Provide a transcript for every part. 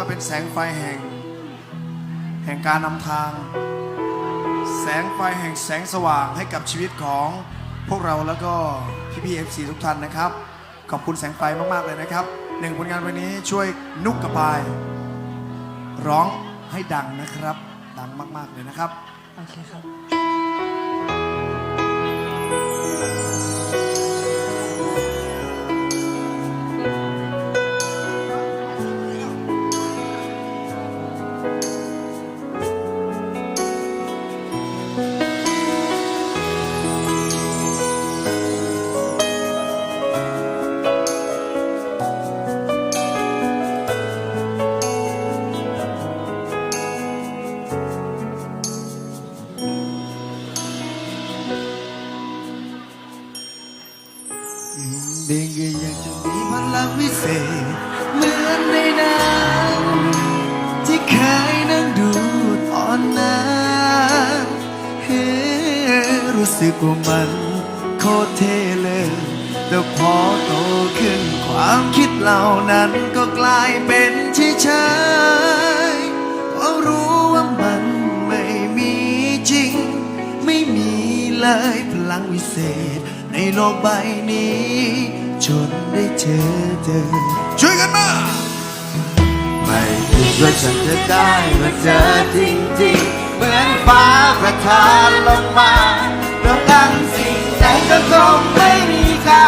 ว่เป็นแสงไฟแห่ง แห่งการนำทาง แสงไฟแห่งแสงสว่างให้กับชีวิตของพวกเราแล้วก็พี่พีเอฟซีทุกท่านนะครับ ขอบคุณแสงไฟมาก ๆ เลยนะครับหนึ่งผลงานวันนี้ช่วยนุกกระบาย ร้องให้ดังนะครับ ดังมาก ๆ เลยนะครับ โอเคครับ สึกว่ามันโคตรเทเลยแต่พอโตขึ้นความคิดเหล่านั้นก็กลายเป็นที่ใช้เพราะรู้ว่ามันไม่มีจริง ไม่มีเลยพลังวิเศษ ในโลกใบนี้ จนได้เจอเธอ ช่วยกันมา ไม่คิดว่าฉันจะได้มาเจอจริงๆ เหมือนฟ้าประทานลงมา เพราตั้งสิ่งใดก็คงไม่มีค่า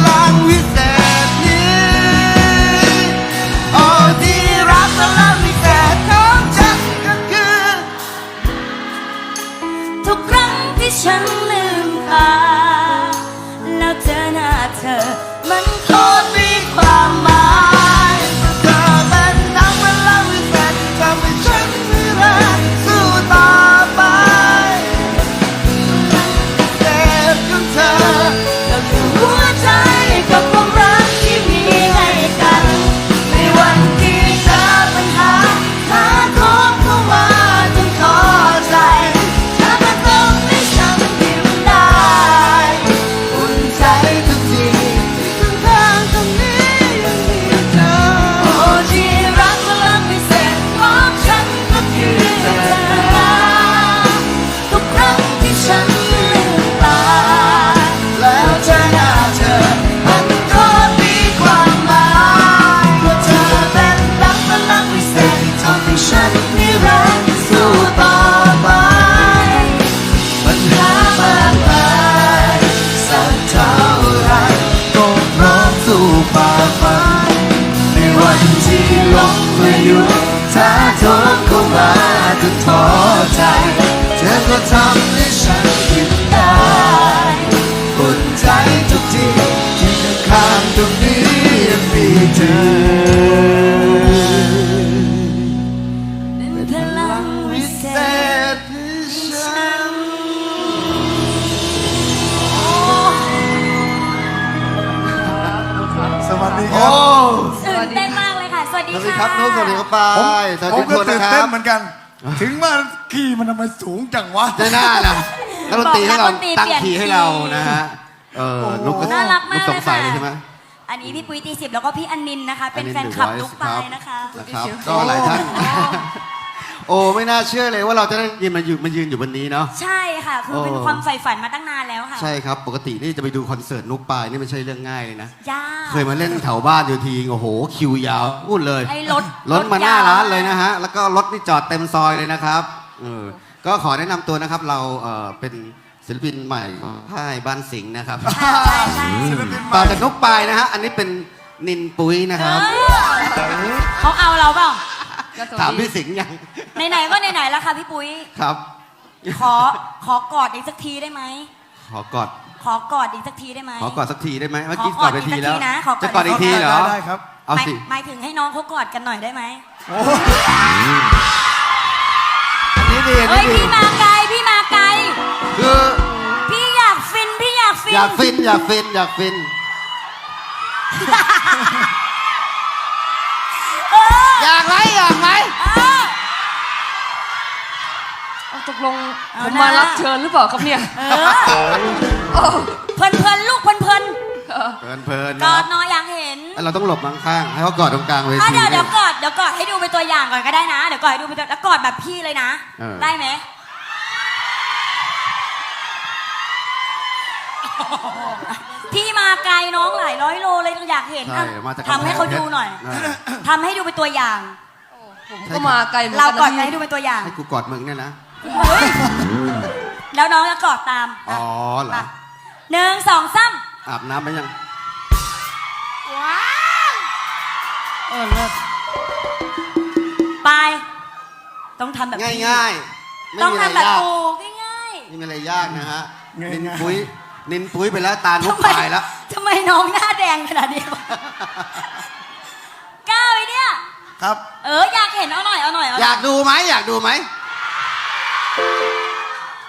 alive. ตื่นเต้นมากเลยค่ะ สวัสดีสวัสดีค่ะครับนุ๊กสวัสดีครับปายสวัสผดีมทุก็กคนตื่นะนคเต้รันบเหมือนกัน ถึงว่าขี่มันทำไมสูงจังวะ ได้หน้านะนักดนตรีให้เราตั้งคีย์ให้เรานะฮะเออนุ๊กก็น่ารักนุ๊มากกสเลงยสัค่ะยเลยใช่ไหม อันนี้พี่ปุ้ยตีสิบแล้วก็พี่อันนินนะคะ เป็นอัแฟนคลับ The ลูก Voice ปลายนะคะ นะครับก็หลายท่าน โอ้ไม่น่าเชื่อเลยว่าเราจะได้ยืนมาอยู่มายืนอยู่บนนี้เนาะ ใช่ค่ะ คือเป็นโอ้ ความใฝ่ฝันมาตั้งนานแล้วค่ะใช่ครับ ปกตินี่จะไปดูคอนเสิร์ตนุ๊กปายนี่ไม่ใช่เรื่องง่ายเลยนะ ยาก เคยมาเล่นแถวบ้านอยู่ทีโอ้โห คิวยาวพูดเลยไอ้รถรถมาหน้ารถยาวร้านเลยนะฮะ แล้วก็รถนี่จอดเต็มซอยเลยนะครับเออก็ขอแนะนำตัวนะครับเราเอ่อเป็นศิลปินใหม่ค่ายบ้านสิงห์นะครับใช่ใช่ใช่ต่อจากนุกปายนะฮะอันนี้เป็นนินปุ้ยนะครับเออเขาเอาเราเปล่า ถามพี่สิงห์ยัง ไหนๆก็ไหนๆแล้วค่ะพี่ปุ้ย ครับ ขอขอกอดอีกสักทีได้ไหม ขอกอด ขอกอดอีกสักทีได้ไหม ขอกอดสักทีได้ไหมเมื่อกี้ขกออกดอดไปอีกทีสักแล้วทีนะขอกอด จะกอดอีกทีเหรอ ได้ได้ครับ เอาหมายสิหมายถึงให้น้องเขากอดกันหน่อยได้ไหมอันนี้ดีอันเฮ้นี้ยดีพี่มาไกลพี่มาไกล คือพี่อยากฟินพี่อยากฟิน อยากฟินอยากฟินอยากฟินเอออยากไหมอยากไหมเออเอาตกลงเอาผมนะมารับเชิญหรือเปล่าครับเนี่ยเออเพลินเพลินๆลูกเพลินเพลินเพลินเพลินๆๆกอนะดน้อยอยากเห็นแล้วเราต้องหลบข้างๆให้เขากอดตรงกลางเวอะที เดี๋ยวเดี๋ยวกอดเดี๋ยวกอดให้ดูเป็นตัวอย่างก่อนก็ได้นะ เดี๋ยวกอดให้ดูเป็นตัวแล้วกอดแบบพี่เลยนะ เออ ได้ไหม พี่มาไกลน้องหลายร้อยโลเลยต้องอยากเห็นใช่อะมาจากทำให้เขาดูหน่อยเออทำให้ดูเป็นตัวอย่าง ผมก็มาไกลเหมือนเรากันกอดนะกันให้พี่ ดูเป็นตัวอย่าง ให้กูกอดมึงเนี่ยนะเฮ้ยแล้วน้องจะกอดตามอ๋อเหรออะหนึ่งสองสามอาบน้ำไหมยัง ว้าวเออเลิศไป ต้องทำแบบง่ายพี่ง่ายๆไม่ต้องมีอะไรทำแบบยากปูง่ายไม่มีอะไรยากนะฮะง่ายๆนินปุ้ย นินปุ้ยไปแล้วตาๆนุกทำไมตายแล้วทำไมน้องหน้าแดงขนาดนี้วะก้าวไอเนี่ย ครับ เอออยากเห็นเอาหน่อยเอาหน่อยเอาหอน่ยากดูไหมอยากดูไหม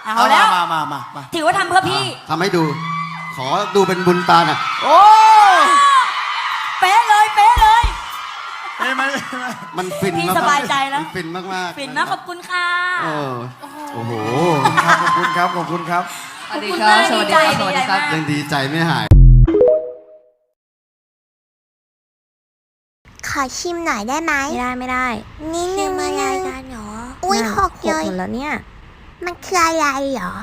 เอาแล้ว มามามามาถือว่าทำเพื่อพี่ ทำให้ดู ขอดูเป็นบุญตาหน่อยโอ้เป๊ะเลยเป๊ะเลย เอ้ยไหมเอ้ยไหมมันฟินพี่มากๆสบายใจแล้ว มันฟินมากๆฟินมากขอบคุณค่ะ เออโอ้โหครับขอบคุณครับขอบคุณครับ สวัสดีครับ สวัสดีครับ สวัสดีครับ ยังดีใจไม่หาย ขอชิมหน่อยได้ไหม ไม่ได้ไม่ได้นิดนึงชิมมาอะไรยกันเหรอ อุ้ยน่ะหกเลยหมดแล้วเนี่ย มันคืออะไรเหรอ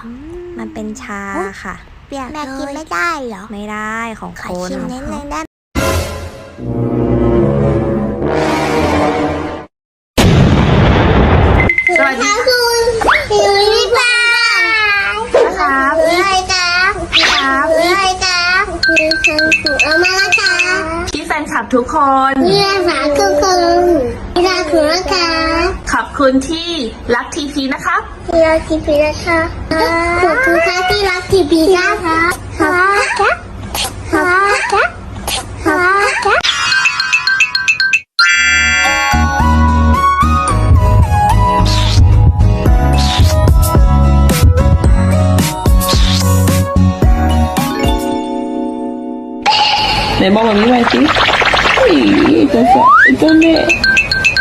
มันเป็นชาค่ะเปียกแม่กินไม่ได้เหรอ ไม่ได้ของขคอนชิมนิดนึงได้ ทุกคนเรียกหาทุกคนเรียกถูกแล้วค่ะขอบคุณที่รักทีพีนะครับที่รักทีพีนะคะขอบคุณค่ะที่รักทีพีนะคะครับครับครับครับไหนบอกแบบนี้ไว้สิ อีจะสวยจะเน่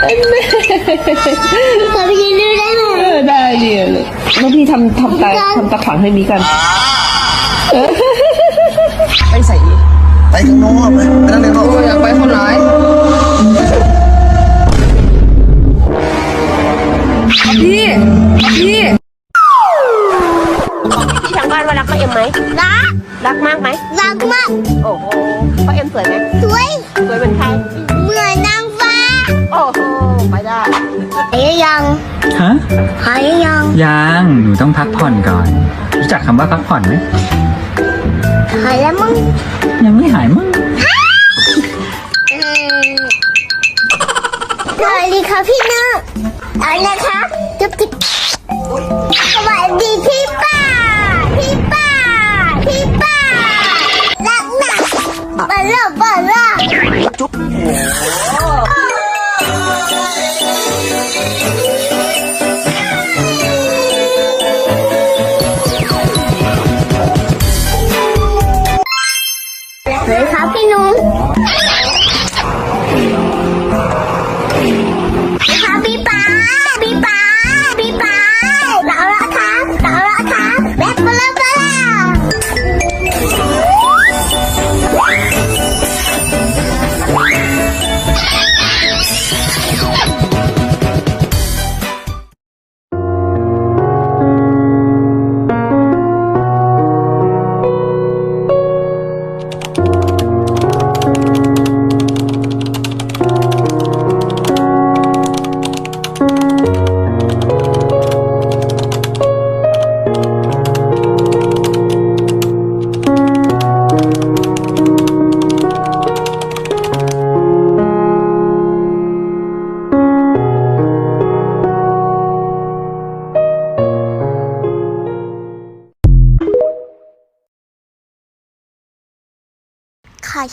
อันเน่ขอพี่ดูได้ไหมเออได้เดียวเลยแล้วพี่ทำทำตาทำตาขวางให้มีกัน ไปใส่ไปข้างนอกไปไปนั่งในรถโอ้อยากไปคนร้าย หนูต้องพักผ่อนก่อน รู้จักคำว่าพักผ่อนไหมหายแล้วมึงยังไม่หายมั้งเออสวัสดีค่ะพี่น้องเอานะคะจุ๊บจิ๊บสวัสดีพี่ป้า พี่ป้า พี่ป้ารักนะบาร่าบาร่าส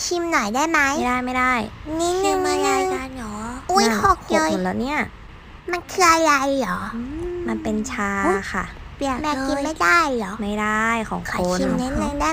ชิมหน่อยได้ไหมไม่ได้ไม่ได้นี่ชิมอะไรกันหรออุ้ยน่ะหกเลยหมดแล้วเนี่ย มันคืออะไรเหรอ มันเป็นชาค่ะ แม่กินไม่ได้เหรอ ไม่ได้ของขอคนชิมนิดนึงได้